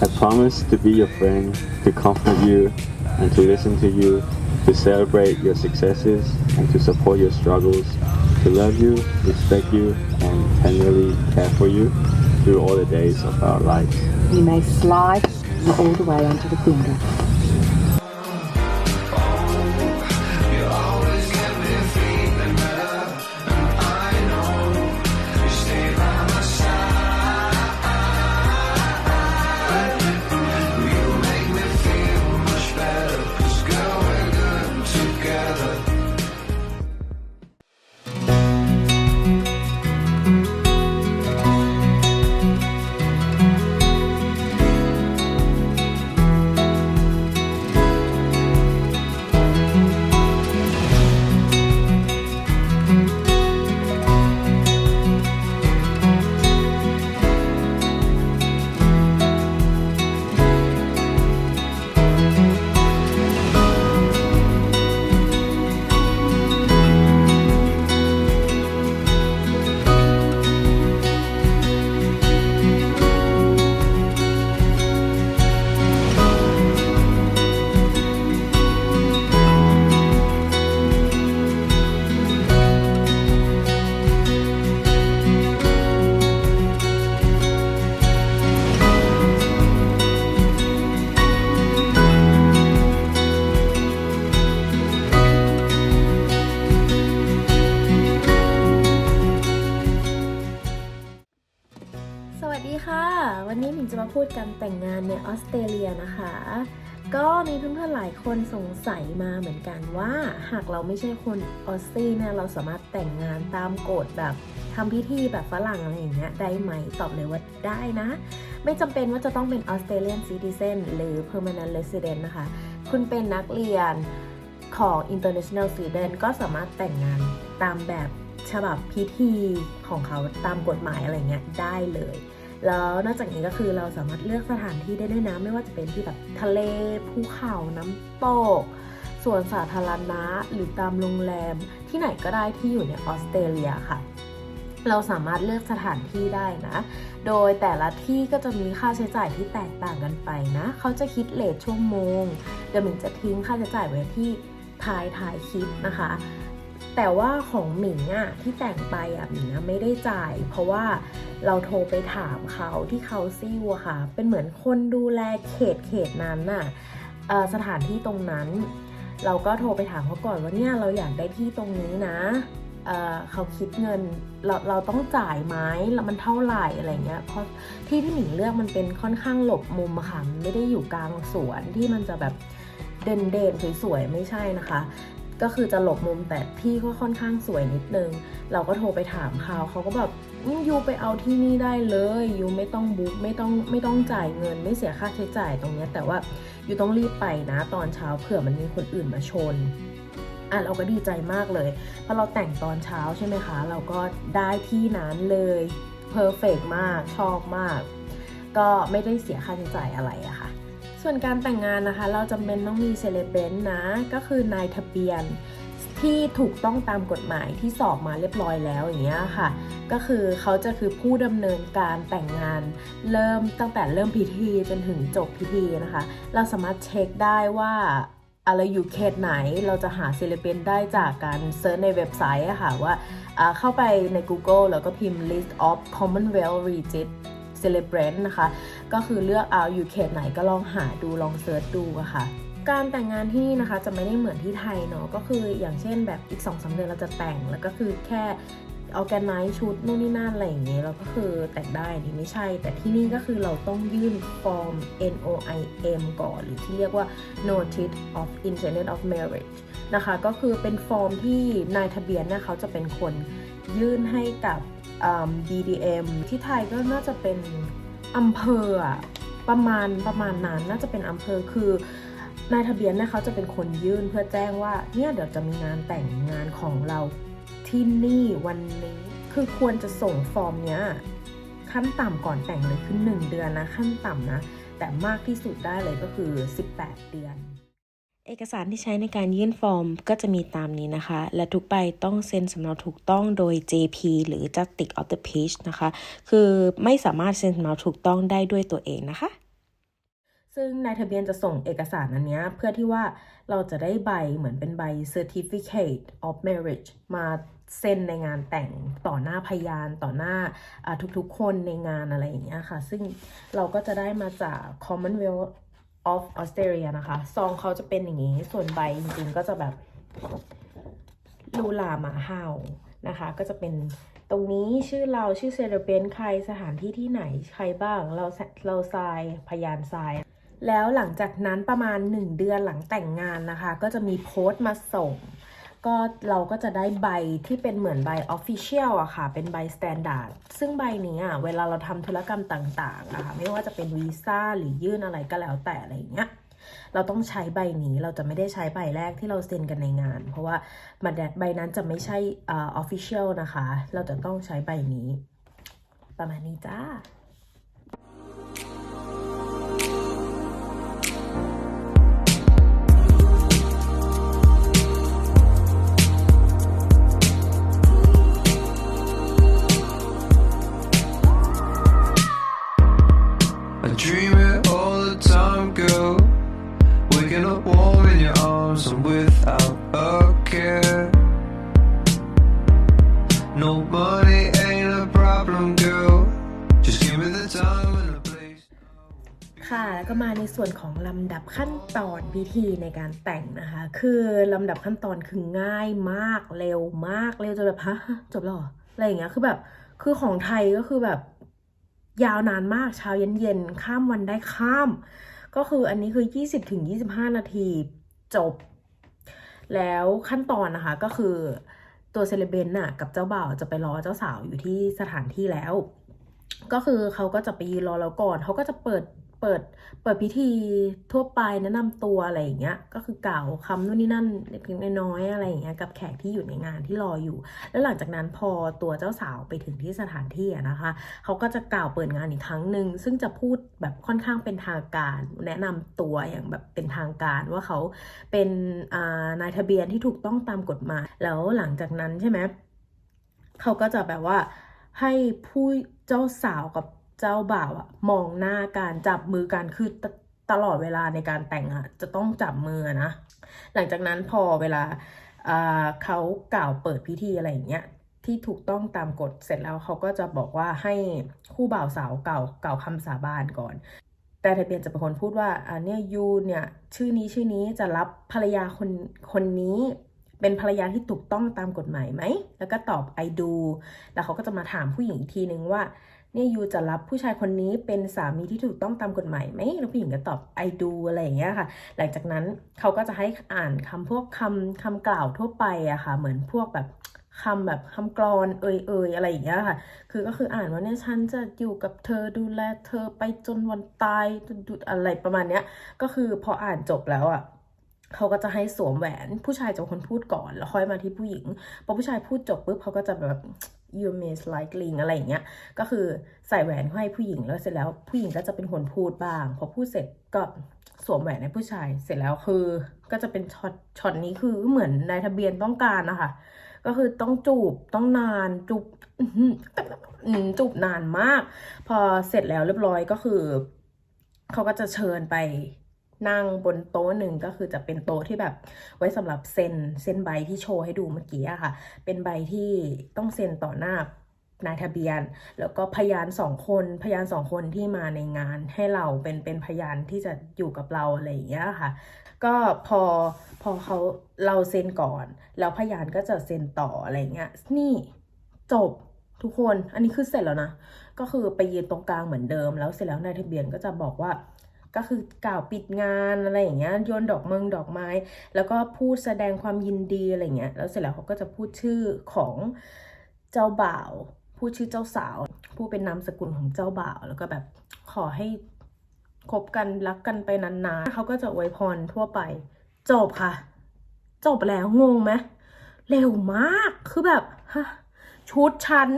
I promise to be your friend, to comfort you, and to listen to you, to celebrate your successes, and to support your struggles, to love you, respect you, and tenderly care for you through all the days of our lives. You may slide all the way onto the finger.. ยนะคะ ก็มีเพื่อนๆหลายคนสงสัยมาเหมือนกันว่า หากเราไม่ใช่คนออสเตรเลียเนี่ยเราสามารถแต่งงานตามกฎแบบทำพิธีแบบฝรั่งอะไรอย่างเงี้ยได้ไหมตอบเลยว่าได้นะ ไม่จำเป็นว่าจะต้องเป็นออสเตรเลียนซิติเซนหรือ permanent resident นะคะ คุณเป็นนักเรียนของ international student ก็สามารถแต่งงานตามแบบฉบับพิธีของเขาตามกฎหมายอะไรเงี้ยได้เลย แล้วนอกจากนี้ก็คือเราสามารถเลือกสถานที่ได้ด้วยนะ ไม่ว่าจะเป็นที่แบบทะเลภูเขาน้ำตกสวนสาธารณะหรือตามโรงแรมที่ไหนก็ได้ที่อยู่ในออสเตรเลียค่ะเราสามารถเลือกสถานที่ได้นะ โดยแต่ละที่ก็จะมีค่าใช้จ่ายที่แตกต่างกันไปนะ เขาจะคิดเลทชั่วโมง เดี๋ยวมิงจะทิ้งค่าใช้จ่ายไว้ที่ท้ายท้ายคลิปนะคะ แต่ว่าของหมิงอะที่แต่งไปอะหมิงอะไม่ได้จ่าย เพราะว่าเราโทรไปถามเขาที่เขาซิวค่ะ เป็นเหมือนคนดูแลเขตเขตนั้นน่ะสถานที่ตรงนั้น เราก็โทรไปถามเขาก่อนว่าเนี่ยเราอยากได้ที่ตรงนี้นะเเขาคิดเงินเราเราต้องจ่ายไหมมันเท่าไหร่อะไรเงี้ยเพราะที่ที่หมิงเลือกมันเป็นค่อนข้างหลบมุมค่ะไม่ได้อยู่กลางสวนที่มันจะแบบเด่นเด่นๆสวยๆไม่ใช่นะคะ ก็คือจะหลบมุมแต่ที่ก็ค่อนข้างสวยนิดนึง เราก็โทรไปถามเขาเขาก็แบบอยูไปเอาที่นี่ได้เลยยูไม่ต้องบุ๊กไม่ต้องไม่ต้องจ่ายเงิน ไม่เสียค่าใช้จ่ายตรงนี้แต่ว่ายูต้องรีบไปนะตอนเช้าเผื่อมันมีคนอื่นมาชนอะเราก็ดีใจมากเลยเพราะเราแต่งตอนเช้าใช่ไหมคะ เราก็ได้ที่นั้นเลยเพอร์เฟกมากชอบมาก ก็ไม่ได้เสียค่าใช้จ่ายอะไรอะค่ะ ส่วนการแต่งงานนะคะ เราจำเป็นต้องมีเซเลเบนต์นะ ก็คือนายทะเบียนที่ถูกต้องตามกฎหมายที่สอบมาเรียบร้อยแล้วอย่างเงี้ยค่ะ ก็คือเขาจะคือผู้ดำเนินการแต่งงาน เริ่มตั้งแต่เริ่มพิธีจนถึงจบพิธีนะคะ เราสามารถเช็คได้ว่าอะไรอยู่เขตไหนเราจะหาศิลปินได้จากการเซิร์ชในเว็บไซต์อะค่ะว่าเข้าไปใน Google แล้วก็พิมพ์ list of Commonwealth Region celebrant นะคะ ก็คือเลือกเอาอยู่เขตไหนก็ลองหาดูลองเซิร์ชดูอะค่ะการแต่งงานที่นี่นะคะจะไม่ได้เหมือนที่ไทยเนาะก็คืออย่างเช่นแบบอีก2อสเดือนเราจะแต่งแล้วก็คือแค่ออแกไนซ์ชุดนู่นนี่นั่นอะไรอย่างเงี้ยเราก็คือแต่งได้นี่ไม่ใช่ แต่ที่นี่ก็คือเราต้องยื่นฟอร์ม NOIM ก่อน หรือที่เรียกว่า Notice of Intent of Marriage นะคะ ก็คือเป็นฟอร์มที่นายทะเบียนเนี่ยเขาจะเป็นคนยื่นให้กับ BDM ที่ไทยก็น่าจะเป็นอำเภอประมาณประมาณนั้นน่าจะเป็นอำเภอคือนายทะเบียนเนี่ยเขาจะเป็นคนยื่นเพื่อแจ้งว่าเนี่ยเดี๋ยวจะมีงานแต่งงานของเราที่นี่วันนี้คือควรจะส่งฟอร์มเนี้ยขั้นต่ำก่อนแต่งเลยคือ 1 เดือนนะขั้นต่ำนะ แต่มากที่สุดได้เลยก็คือ 18 เดือน เอกสารที่ใช้ในการยื่นฟอร์มก็จะมีตามนี้นะคะ และทุกใบต้องเซ็นสำเนาถูกต้องโดย JP หรือ Justice of the Peace นะคะ คือไม่สามารถเซ็นสำเนาถูกต้องได้ด้วยตัวเองนะคะ ซึ่งนายทะเบียนจะส่งเอกสารอันเนี้ยเพื่อที่ว่าเราจะได้ใบเหมือนเป็นใบ certificate of marriage มาเซ็นในงานแต่งต่อหน้าพยานต่อหน้าอ่าทุกๆคนในงานอะไรอย่างเงี้ยค่ะ ซึ่งเราก็จะได้มาจาก Commonwealth of Australia นะคะ ซองเขาจะเป็นอย่างนี้ ส่วนใบจริงๆก็จะแบบลูลาหมาเห่านะคะ ก็จะเป็นตรงนี้ชื่อเราชื่อเซเลเบนใครสถานที่ที่ไหนใครบ้างเราเราทรายพยานทราย แล้วหลังจากนั้นประมาณ 1 เดือนหลังแต่งงานนะคะ ก็จะมีโพสต์มาส่ง ก็เราก็จะได้ใบที่เป็นเหมือนใบ Official อะค่ะ เป็นใบ Standard ซึ่งใบนี้อะเวลาเราทำธุรกรรมต่างๆอะคะไม่ว่าจะเป็นวีซ่าหรือยื่นอะไรก็แล้วแต่อะไรอย่างเงี้ยเราต้องใช้ใบนี้เราจะไม่ได้ใช้ใบแรกที่เราเซ็นกันในงาน เพราะว่าบัตรใบนั้นจะไม่ใช่อ่า official นะคะ เราจะต้องใช้ใบนี้ ประมาณนี้จ้า Waking up warm in your arms and without a care. No money ain't a problem, girl. Just give me the time and the place. ค่ะ แล้วก็มาในส่วนของลำดับขั้นตอนพิธีในการแต่งนะคะ คือลำดับขั้นตอนคือง่ายมากเร็วมากเร็วจนแบบฮะจบแล้วเหรออะไรอย่างเงี้ยคือแบบคือของไทยก็คือแบบยาวนานมากเช้าเย็นเย็นๆข้ามวันได้ข้าม ก็คืออันนี้คือ 20ถึง25 นาทีจบ แล้วขั้นตอนนะคะก็คือตัวเซเลเบนน่ะกับเจ้าบ่าวจะไปรอเจ้าสาวอยู่ที่สถานที่แล้ว ก็คือเขาก็จะไปยืนรอแล้วก่อนเขาก็จะเปิด เปิดเปิดพิธีทั่วไปแนะนำตัวอะไรอย่างเงี้ยก็คือกล่าวคำนู่นนี่นั่นเล็กๆน้อยๆอะไรอย่างเงี้ยกับแขกที่อยู่ในงานที่รออยู่ แล้วหลังจากนั้นพอตัวเจ้าสาวไปถึงที่สถานที่นะคะเขาก็จะกล่าวเปิดงานอีกครั้งหนึ่งซึ่งจะพูดแบบค่อนข้างเป็นทางการ แนะนำตัวอย่างแบบเป็นทางการว่าเขาเป็นนายทะเบียนที่ถูกต้องตามกฎหมายแล้วหลังจากนั้นใช่ไหมเขาก็จะแบบว่าให้ผู้เจ้าสาวกับ เจ้าบ่าวอะมองหน้าการจับมือกันคือตตลอดเวลาในการแต่งอะจะต้องจับมือนะ หลังจากนั้นพอเวลาอ่าเขากล่าวเปิดพิธีอะไรอย่างเงี้ยที่ถูกต้องตามกฎเสร็จแล้วเขาก็จะบอกว่าให้คู่บ่าวสาวเก่าวกล่าคำสาบานก่อน แต่ทะเบียนจะเป็นคนพูดว่าอ่าเนี่ยยูเนี่ยชื่อนี้ชื่อนี้จะรับภรรยาคนคนนี้เป็นภรรยาที่ถูกต้องตามกฎหมายไหม แล้วก็ตอบ I do แล้วเขาก็จะมาถามผู้หญิงอีกทีนึงว่า เนี่ยยูจะรับผู้ชายคนนี้เป็นสามีที่ถูกต้องตามกฎหมายไหมแล้วผู้หญิงก็ตอบ I do อะไรอย่างเงี้ยค่ะ หลังจากนั้นเขาก็จะให้อ่านคำพวกคำคำกล่าวทั่วไปอะค่ะ เหมือนพวกแบบคำแบบคำกรอนเอ่ยเอยอะไรอย่างเงี้ยค่ะ คือก็คืออ่านว่าเนี่ยฉันจะอยู่กับเธอดูแลเธอไปจนวันตายดุดอะไรประมาณเนี้ย ก็คือพออ่านจบแล้วอะเขาก็จะให้สวมแหวนผู้ชายจะคนพูดก่อน แล้วค่อยมาที่ผู้หญิงพอผู้ชายพูดจบปุ๊บเขาก็จะแบบ you miss like ling อะไรอย่างเงี้ย ก็คือใส่แหวนให้ผู้หญิงแล้วเสร็จแล้วผู้หญิงก็จะเป็นคนพูดบ้าง พอพูดเสร็จก็สวมแหวนให้ผู้ชาย เสร็จแล้วคือก็จะเป็นช็อต ช็อตนี้คือเหมือนนายทะเบียนต้องการนะคะ ก็คือต้องจูบ ต้องนาน จูบจูบนานมาก พอเสร็จแล้วเรียบร้อยก็คือ เขาก็จะเชิญไป นั่งบนโต๊ะหนึ่งก็คือจะเป็นโต๊ะที่แบบไว้สำหรับเซ็นเซ็นใบที่โชว์ให้ดูเมื่อกี้อะค่ะ เป็นใบที่ต้องเซ็นต่อหน้านายทะเบียน แล้วก็พยานสองคนพยานสองคนที่มาในงานให้เราเป็นเป็นพยานที่จะอยู่กับเราอะไรอย่างเงี้ยค่ะ ก็พอพอเขาเราเซ็นก่อน แล้วพยานก็จะเซ็นต่ออะไรเงี้ยนี่จบทุกคนอันนี้คือเสร็จแล้วนะ ก็คือไปยืนตรงกลางเหมือนเดิม แล้วเสร็จแล้วนายทะเบียนก็จะบอกว่า ก็คือกล่าวปิดงานอะไรอย่างเงี้ยโยนดอกเมืองดอกไม้ แล้วก็พูดแสดงความยินดีอะไรเงี้ยแล้วเสร็จแล้วเขาก็จะพูดชื่อของเจ้าบ่าว พูดชื่อเจ้าสาวพูดเป็นนามสกุลของเจ้าบ่าว แล้วก็แบบขอให้คบกันรักกันไปนานๆเขาก็จะอวยพรทั่วไป จบค่ะ จบแล้วงงไหมเร็วมากคือแบบฮะชุดฉัน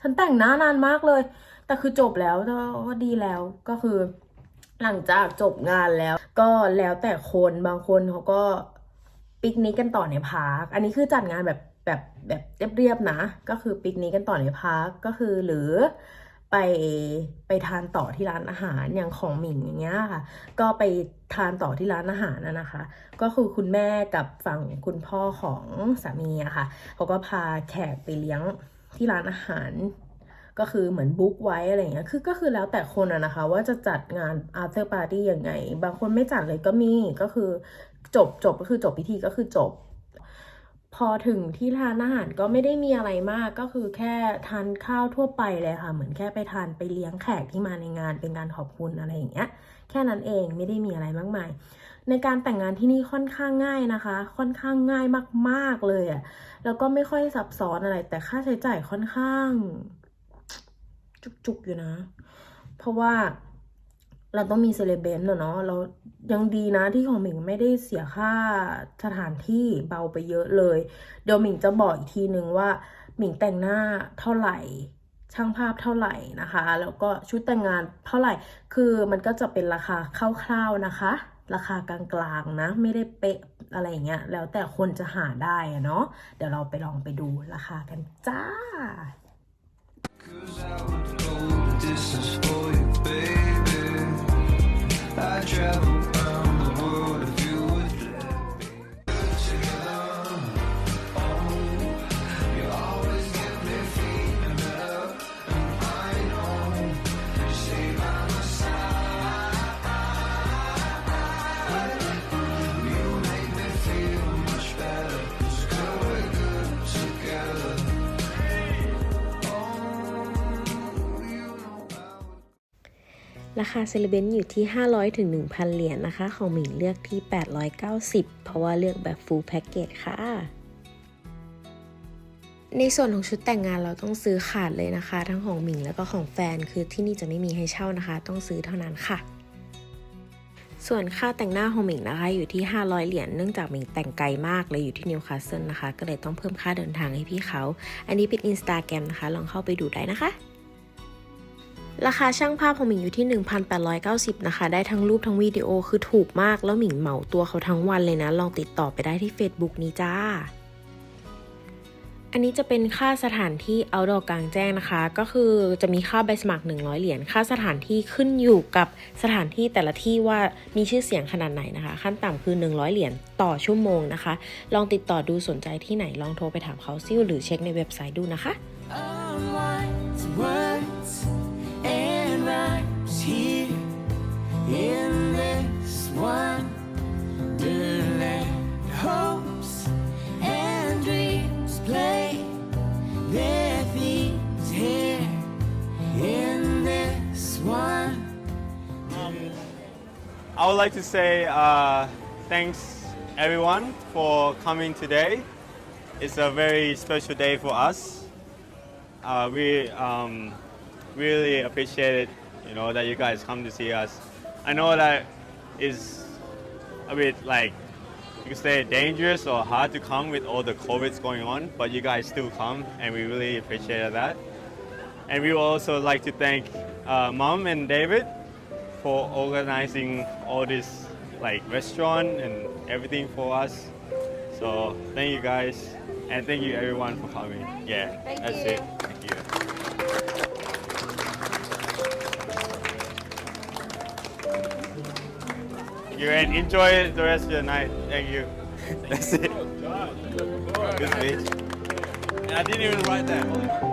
ฉันแต่งหน้านานมากเลย แต่คือจบแล้วก็ดีแล้วก็คือ หลังจากจบงานแล้ว ก็แล้วแต่คนบางคนเขาก็ปิกนิกกันต่อในพาร์คอันนี้คือจัดงานแบบแบบแบบเรียบๆนะ ก็คือปิกนิกกันต่อในพาร์คก็คือหรือไปไปทานต่อที่ร้านอาหารอย่างของหมิงอย่างเงี้ยค่ะ ก็ไปทานต่อที่ร้านอาหารนะนะคะ ก็คือคุณแม่กับฝั่งคุณพ่อของสามีอะค่ะเขาก็พาแขกไปเลี้ยงที่ร้านอาหาร ก็คือเหมือนบุ๊กไว้อะไรเงี้ย คือก็คือแล้วแต่คนอะนะคะ ว่าจะจัดงาน after party ยังไง บางคนไม่จัดเลยก็มี ก็คือจบจบก็คือจบพิธีก็คือจบ พอถึงที่ทานอาหารก็ไม่ได้มีอะไรมาก ก็คือแค่ทานข้าวทั่วไปเลยค่ะ เหมือนแค่ไปทานไปเลี้ยงแขกที่มาในงานเป็นการขอบคุณอะไรอย่างเงี้ย แค่นั้นเองไม่ได้มีอะไรมากมายในการแต่งงานที่นี่ค่อนข้างง่ายนะคะ ค่อนข้างง่ายมาก ๆ เลยอะแล้วก็ไม่ค่อยซับซ้อนอะไร แต่ค่าใช้จ่ายค่อนข้าง จุกๆอยู่นะ เพราะว่าเราต้องมีเซเลเบนต์อะเนาะเรายังดีนะที่ของหมิงไม่ได้เสียค่าสถานที่เบาไปเยอะเลย เดี๋ยวหมิงจะบอกอีกทีนึงว่าหมิงแต่งหน้าเท่าไหร่ช่างภาพเท่าไหร่นะคะ แล้วก็ชุดแต่งงานเท่าไหร่ คือมันก็จะเป็นราคาคร่าวๆนะคะ ราคากลางๆนะ ไม่ได้เป๊ะอะไรอย่างเงี้ย แล้วแต่คนจะหาได้อะเนาะ เดี๋ยวเราไปลองไปดูราคากันจ้า Cause I would go the distance for you, baby. I travel. ราคาเซเลเบนอยู่ที่ 500ถึง1,000 เหรียญนะคะ ของหมิงเลือกที่ 890 เพราะว่าเลือกแบบ full package ค่ะ ในส่วนของชุดแต่งงานเราต้องซื้อขาดเลยนะคะ ทั้งของหมิงแล้วก็ของแฟน คือที่นี่จะไม่มีให้เช่านะคะ ต้องซื้อเท่านั้นค่ะ ส่วนค่าแต่งหน้าของหมิงนะคะอยู่ที่ 500 เหรียญ เนื่องจากหมิงแต่งไกลมากเลยอยู่ที่นิวคาสเซิลนะคะ ก็เลยต้องเพิ่มค่าเดินทางให้พี่เขา อันนี้เป็นอินสตาแกรมนะคะ ลองเข้าไปดูได้นะคะ ราคาช่างภาพของหมิงอยู่ที่ 1,890 นะคะ ได้ทั้งรูปทั้งวิดีโอคือถูกมาก แล้วหมิงเหมาตัวเขาทั้งวันเลยนะ ลองติดต่อไปได้ที่ Facebook นี้จ้า อันนี้จะเป็นค่าสถานที่ outdoor กลางแจ้งนะคะ ก็คือจะมีค่าใบสมัคร 100 เหรียญ ค่าสถานที่ขึ้นอยู่กับสถานที่แต่ละที่ว่ามีชื่อเสียงขนาดไหนนะคะ ขั้นต่ำคือ 100 เหรียญต่อชั่วโมงนะคะ ลองติดต่อดูสนใจที่ไหน ลองโทรไปถามเขาซิหรือเช็คในเว็บไซต์ดูนะคะ in this wonderland. Hopes and dreams play their themes here in this one. I would like to say uh, thanks everyone for coming today. It's a very special day for us. Uh, we um, really appreciate it, you know, that you guys come to see us. I know that is a bit like you could say dangerous or hard to come with all the COVID's going on, but you guys still come, and we really appreciate that. And we would also like to thank uh, Mom and David for organizing all this like restaurant and everything for us. So thank you guys and thank you everyone for coming. Yeah, that's it. Thank you and enjoy the rest of the night. Thank you. That's it. Oh, Good speech. I didn't even write that.